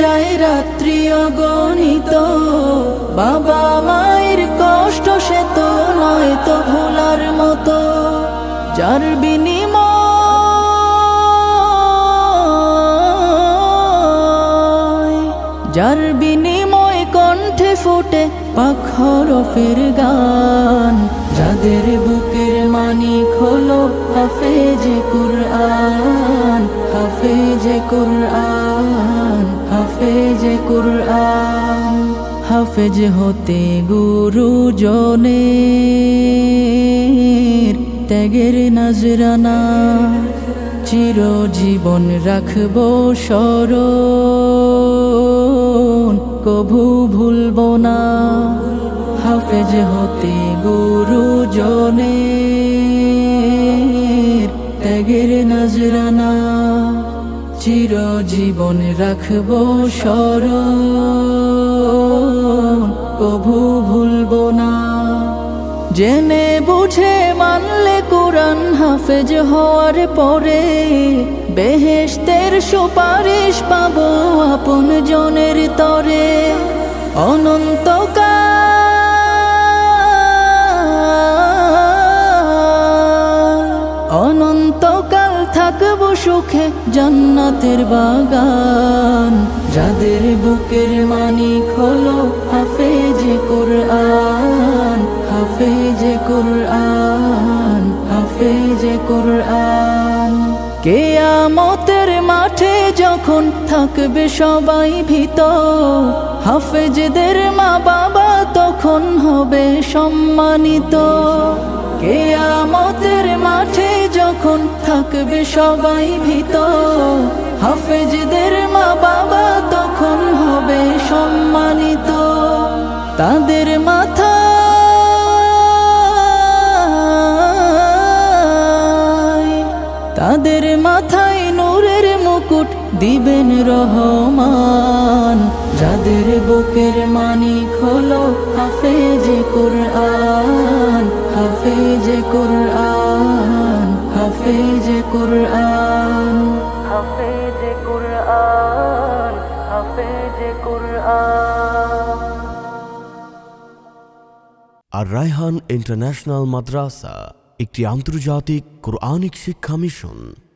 যায় রাত্রি অগণিত। বাবা মায়ের কষ্ট সে তো নয় তো ভোলার মতো। যার বিনিময় যার বিনিময় কণ্ঠে ফুটে পাখরফের গান। যাদের বুকের মানিক হলো হাফেজে কুরআন হাফেজে কুরআন। হাফেজে কুরআন, হাফেজ হতে গুরু জনের ত্যাগের নজরানা। চিরজীবন রাখব স্মরণ কভু ভুলব না। হাফেজ হতে গুরু জনের চিরজীবন রাখব স্মরণ। কভু ভুলব না। জেনে বুঝে মানলে কোরআন হাফেজ হওয়ার পরে বেহেশতের সুপারিশ পাবো আপন জনের তরে। অনন্তকাল সুখে জান্নাতের বাগান। যাদের বুকের মানিক হলো হাফেজে কুরআন হাফেজে কুরআন হাফেজে কুরআন। কেয়ামতের মাঠে যখন থাকবে সবাই ভীত, হাফেজদের মা বাবা তখন হবে সম্মানিত। কেয়ামতের মাঠে যখন থাকবে সবাই ভীত। হাফেজদের মা বাবা তখন হবে সম্মানিত। তাদের মাথা তাদের মাথায় নূরের মুকুট দিবেন রহমান। যাদের বুকের মানিক হলো হাফেজে কুরআন হাফেজে কুরআন। হাফেজে কুরআন। হাফেজ কুরআন হাফেজ কুরআন। আর রায়হান ইন্টারন্যাশনাল মাদ্রাসা একটি আন্তর্জাতিক কোরআনিক শিক্ষা মিশন।